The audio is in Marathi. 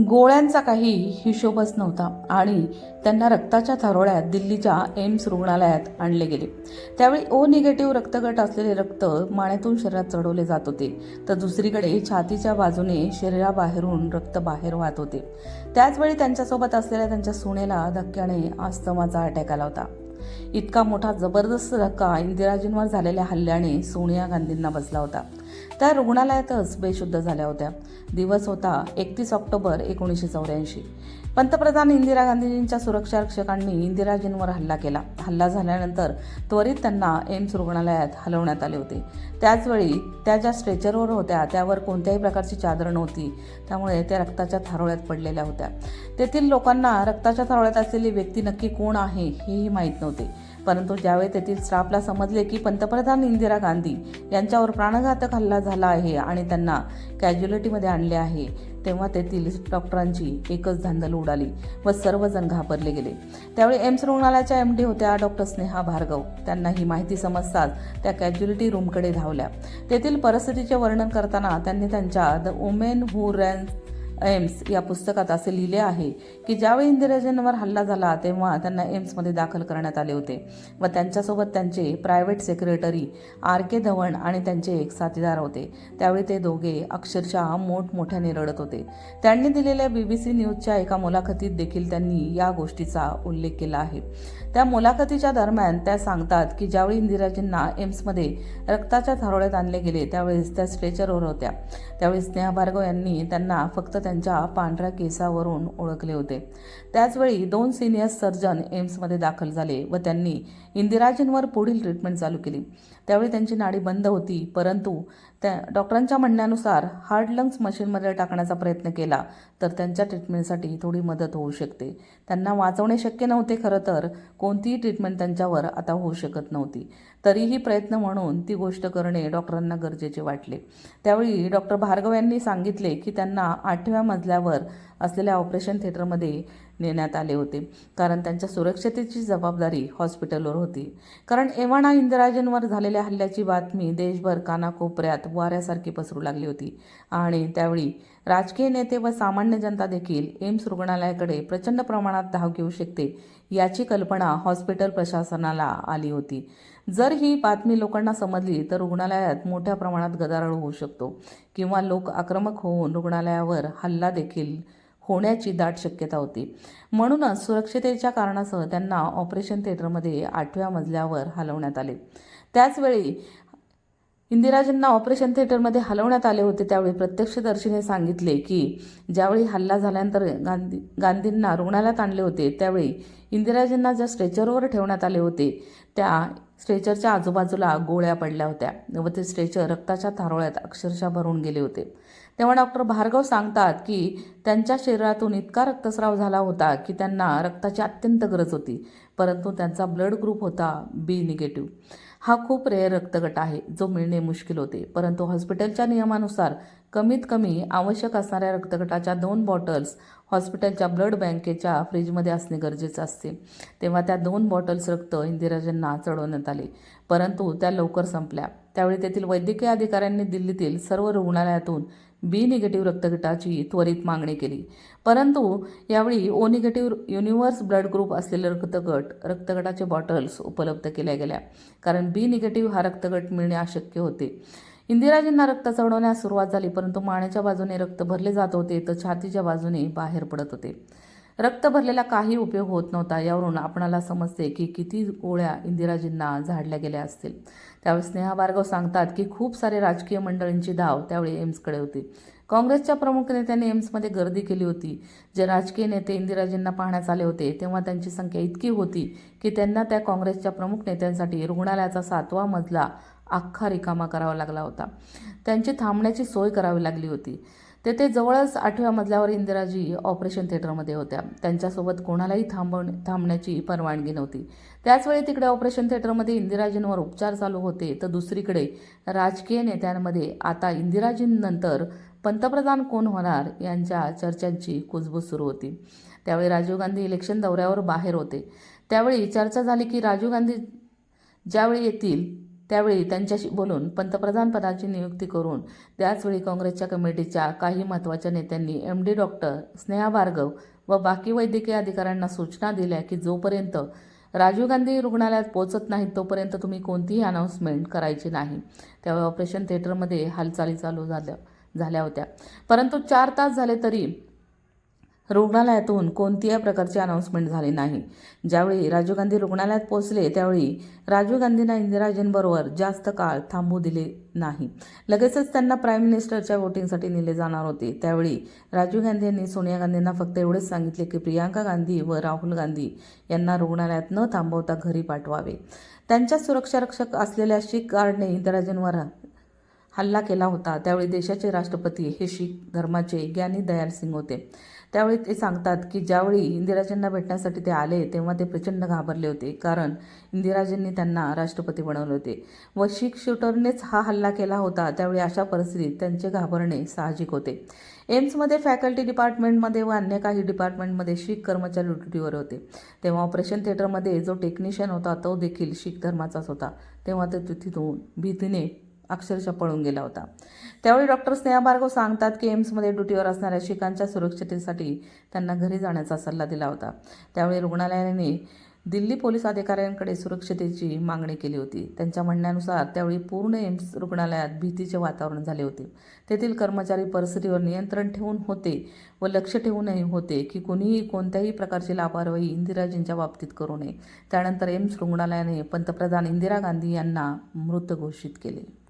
गोळ्यांचा काही हिशोबच नव्हता आणि त्यांना रक्ताच्या थारोळ्यात दिल्लीच्या एम्स रुग्णालयात आणले गेले. त्यावेळी ओ निगेटिव्ह रक्तगट असलेले रक्त माण्यातून शरीरात चढवले जात होते. तर दुसरीकडे छातीच्या बाजूने शरीराबाहेरून रक्त बाहेर वाहत होते. त्याचवेळी त्यांच्यासोबत असलेल्या त्यांच्या सुनेला धक्क्याने आस्तमाचा अटॅक आला होता. इतका मोठा जबरदस्त धक्का इंदिराजींवर झालेल्या हल्ल्याने सोनिया गांधींना बसला होता. त्या रुग्णालयातच बेशुद्ध झाल्या होत्या. दिवस होता एकतीस ऑक्टोबर एकोणीसशे चौऱ्याऐंशी. पंतप्रधान इंदिरा गांधीजींच्या सुरक्षा रक्षकांनी इंदिराजींवर हल्ला केला. हल्ला झाल्यानंतर त्वरित त्यांना एम्स रुग्णालयात हलवण्यात आले होते. त्याचवेळी त्या ज्या स्ट्रेचरवर होत्या त्यावर कोणत्याही प्रकारची चादर नव्हती. त्यामुळे त्या रक्ताच्या थारोळ्यात पडलेल्या होत्या. तेथील लोकांना रक्ताच्या थारोळ्यात असलेली व्यक्ती नक्की कोण आहे हेही माहीत नव्हते. परंतु ज्यावेळी तेथील स्टाफला समजले की पंतप्रधान इंदिरा गांधी यांच्यावर प्राणघातक हल्ला झाला आहे आणि त्यांना कॅज्युलिटीमध्ये आणले आहे तेव्हा तेथील डॉक्टरांची एकच धांदल उडाली व सर्वजण घाबरले गेले. त्यावेळी एम्स रुग्णालयाच्या एम डी होत्या डॉक्टर स्नेहा भार्गव. त्यांना ही माहिती समजताच त्या कॅज्युलिटी रूमकडे धावल्या. तेथील परिस्थितीचे वर्णन करताना त्यांनी त्यांच्या the women who ran AIIMS या पुस्तकात असे लिहिले आहे की ज्यावेळी इंदिराजींवर हल्ला झाला तेव्हा त्यांना एम्समध्ये दाखल करण्यात आले होते व त्यांच्यासोबत त्यांचे private secretary R K Dhawan आणि त्यांचे एक साथीदार होते. त्यावेळी ते दोघे अक्षरशः मोठमोठ्याने रडत होते. त्यांनी दिलेल्या बी बी सी न्यूजच्या एका मुलाखतीत देखील त्यांनी या गोष्टीचा उल्लेख केला आहे. त्या मुलाखतीच्या दरम्यान त्या सांगतात की ज्यावेळी इंदिराजींना एम्समध्ये रक्ताच्या थारोळ्यात आणले गेले त्यावेळेस त्या स्ट्रेचरवर होत्या. त्यावेळी स्नेहा भार्गव यांनी त्यांना फक्त त्यांच्या पांढऱ्या केसावरून ओळखले होते. त्याचवेळी दोन सिनियर सर्जन एम्समध्ये दाखल झाले व त्यांनी इंदिराजींवर पुढील ट्रीटमेंट चालू केली. त्यावेळी त्यांची नाडी बंद होती परंतु त्या डॉक्टरांच्या म्हणण्यानुसार हार्ड लंग्स मशीनमध्ये टाकण्याचा प्रयत्न केला तर त्यांच्या ट्रीटमेंटसाठी थोडी मदत होऊ शकते. त्यांना वाचवणे शक्य नव्हते खरं तर कोणतीही ट्रीटमेंट त्यांच्यावर आता होऊ शकत नव्हती. तरीही प्रयत्न म्हणून ती गोष्ट करणे डॉक्टरांना गरजेचे वाटले. त्यावेळी डॉक्टर भार्गव यांनी सांगितले की त्यांना आठव्या मजल्यावर असलेल्या ऑपरेशन थिएटरमध्ये नेण्यात आले होते. कारण त्यांच्या सुरक्षतेची जबाबदारी हॉस्पिटलवर होती. कारण एव्हाना इंदिराजींवर झालेल्या हल्ल्याची बातमी देशभर कानाकोपऱ्यात वाऱ्यासारखी पसरू लागली होती. आणि त्यावेळी राजकीय नेते व सामान्य जनता देखील एम्स रुग्णालयाकडे प्रचंड प्रमाणात धाव घेऊ शकते याची कल्पना हॉस्पिटल प्रशासनाला आली होती. जर ही बातमी लोकांना समजली तर रुग्णालयात मोठ्या प्रमाणात गदारोळ होऊ शकतो किंवा लोक आक्रमक होऊन रुग्णालयावर हल्ला देखील होण्याची दाट शक्यता होती. म्हणूनच सुरक्षितेच्या कारणासह त्यांना ऑपरेशन थिएटरमध्ये आठव्या मजल्यावर हलवण्यात आले. त्याचवेळी इंदिराजींना ऑपरेशन थिएटरमध्ये हलवण्यात आले होते त्यावेळी प्रत्यक्षदर्शीने सांगितले की ज्यावेळी हल्ला झाल्यानंतर गांधी गांधींना रुग्णालयात आणले होते त्यावेळी इंदिराजींना ज्या स्ट्रेचरवर ठेवण्यात आले होते त्या स्ट्रेचरच्या आजूबाजूला गोळ्या पडल्या होत्या व ते स्ट्रेचर रक्ताच्या थारोळ्यात अक्षरशः भरून गेले होते. तेव्हा डॉक्टर भार्गव सांगतात की त्यांच्या शरीरातून इतका रक्तस्राव झाला होता की त्यांना रक्ताची अत्यंत गरज होती. परंतु त्यांचा ब्लड ग्रुप होता बी निगेटिव्ह. हा खूप रेअर रक्तगट आहे जो मिळणे मुश्किल होते. परंतु हॉस्पिटलच्या नियमानुसार कमीत कमी आवश्यक असणाऱ्या रक्तगटाच्या दोन बॉटल्स हॉस्पिटलच्या ब्लड बँकेच्या फ्रीजमध्ये असणे गरजेचे असते. तेव्हा त्या दोन बॉटल्स रक्त इंदिराजींना चढवण्यात आले. परंतु त्या लवकर संपल्या. त्यावेळी तेथील वैद्यकीय अधिकाऱ्यांनी दिल्लीतील सर्व रुग्णालयातून बी निगेटिव्ह रक्तगटाची त्वरित मागणी केली. परंतु यावेळी O negative universe blood group असलेले रक्तगट रक्तगटाचे बॉटल्स उपलब्ध केल्या गेल्या. कारण बी निगेटिव्ह हा रक्तगट मिळणे अशक्य होते. इंदिराजींना रक्त चढवण्यास सुरुवात झाली परंतु माण्याच्या बाजूने रक्त भरले जात होते तर छातीच्या बाजूने बाहेर पडत होते. रक्त भरलेला काही उपयोग होत नव्हता. यावरून आपणाला समजते की किती गोळ्या इंदिराजींना झाडल्या गेल्या असतील. त्यावेळी स्नेहा भार्गव सांगतात की खूप सारे राजकीय मंडळींची धाव त्यावेळी एम्सकडे होती. काँग्रेसच्या प्रमुख नेत्यांनी एम्समध्ये गर्दी केली होती. जे राजकीय नेते इंदिराजींना पाहण्यास आले होते तेव्हा त्यांची संख्या इतकी होती की त्यांना त्या काँग्रेसच्या प्रमुख नेत्यांसाठी रुग्णालयाचा सातवा मजला अख्खा रिकामा करावा लागला होता. त्यांची थांबण्याची सोय करावी लागली होती. तेथे जवळच आठव्या मजल्यावर इंदिराजी ऑपरेशन थिएटरमध्ये होत्या. त्यांच्यासोबत कोणालाही थांबवण थांबण्याची परवानगी नव्हती. त्याचवेळी तिकडे ऑपरेशन थिएटरमध्ये इंदिराजींवर उपचार चालू होते तर दुसरीकडे राजकीय नेत्यांमध्ये आता इंदिराजींनंतर पंतप्रधान कोण होणार यांच्या चर्चांची कुजबूज सुरू होती. त्यावेळी राजीव गांधी इलेक्शन दौऱ्यावर बाहेर होते. त्यावेळी चर्चा झाली की राजीव गांधी ज्यावेळी येतील त्यावेळी त्यांच्याशी बोलून पंतप्रधान पदाची नियुक्ती करून त्याचवेळी काँग्रेसच्या कमिटीच्या काही महत्त्वाच्या नेत्यांनी M D doctor Sneha Bhargav व बाकी वैद्यकीय अधिकाऱ्यांना सूचना दिल्या की जोपर्यंत राजीव गांधी रुग्णालयात पोहोचत नाहीत तोपर्यंत तुम्ही कोणतीही अनाऊन्समेंट करायची नाही. त्यावेळी ऑपरेशन थिएटरमध्ये हालचाली चालू झाल्या झाल्या होत्या. परंतु चार तास झाले तरी रुग्णालयातून कोणत्याही प्रकारची अनाऊन्समेंट झाली नाही. ज्यावेळी राजीव गांधी रुग्णालयात पोहोचले त्यावेळी राजीव गांधींना इंदिराजींबरोबर जास्त काळ थांबू दिले नाही. लगेचच त्यांना प्राईम मिनिस्टरच्या वोटिंगसाठी नेले जाणार होते. त्यावेळी राजीव गांधी यांनी सोनिया गांधींना फक्त एवढेच सांगितले की प्रियांका गांधी व राहुल गांधी यांना रुग्णालयात न थांबवता घरी पाठवावे. त्यांच्या सुरक्षारक्षक असलेल्या शीख गार्डने इंदिराजींवर हल्ला केला होता. त्यावेळी देशाचे राष्ट्रपती हे शीख धर्माचे ज्ञानी दयाल सिंग होते. त्यावेळी ते सांगतात की ज्यावेळी इंदिराजींना भेटण्यासाठी ते आले तेव्हा ते प्रचंड घाबरले होते. कारण इंदिराजींनी त्यांना राष्ट्रपती बनवले होते. व शीख शूटरनेच हा हल्ला केला होता. त्यावेळी अशा परिस्थितीत त्यांचे घाबरणे साहजिक होते. एम्समध्ये फॅकल्टी डिपार्टमेंटमध्ये व अन्य काही डिपार्टमेंटमध्ये शीख कर्मचारी ड्युटीवर होते. तेव्हा ऑपरेशन थिएटरमध्ये जो टेक्निशियन होता तो देखील शीख धर्माचाच होता. तेव्हा ते तिथून भीतीने अक्षरशः पळून गेला होता. त्यावेळी डॉक्टर स्नेहा भार्गव सांगतात की एम्समध्ये ड्युटीवर असणाऱ्या शिकांच्या सुरक्षतेसाठी त्यांना घरी जाण्याचा सल्ला दिला होता. त्यावेळी रुग्णालयाने दिल्ली पोलीस अधिकाऱ्यांकडे सुरक्षतेची मागणी केली होती. त्यांच्या म्हणण्यानुसार त्यावेळी पूर्ण एम्स रुग्णालयात भीतीचे वातावरण झाले होते. तेथील कर्मचारी परिस्थितीवर नियंत्रण ठेवून होते व लक्ष ठेवूनही होते की कोणीही कोणत्याही प्रकारची लापरवाही इंदिराजींच्या बाबतीत करू नये. त्यानंतर एम्स रुग्णालयाने पंतप्रधान इंदिरा गांधी यांना मृत घोषित केले.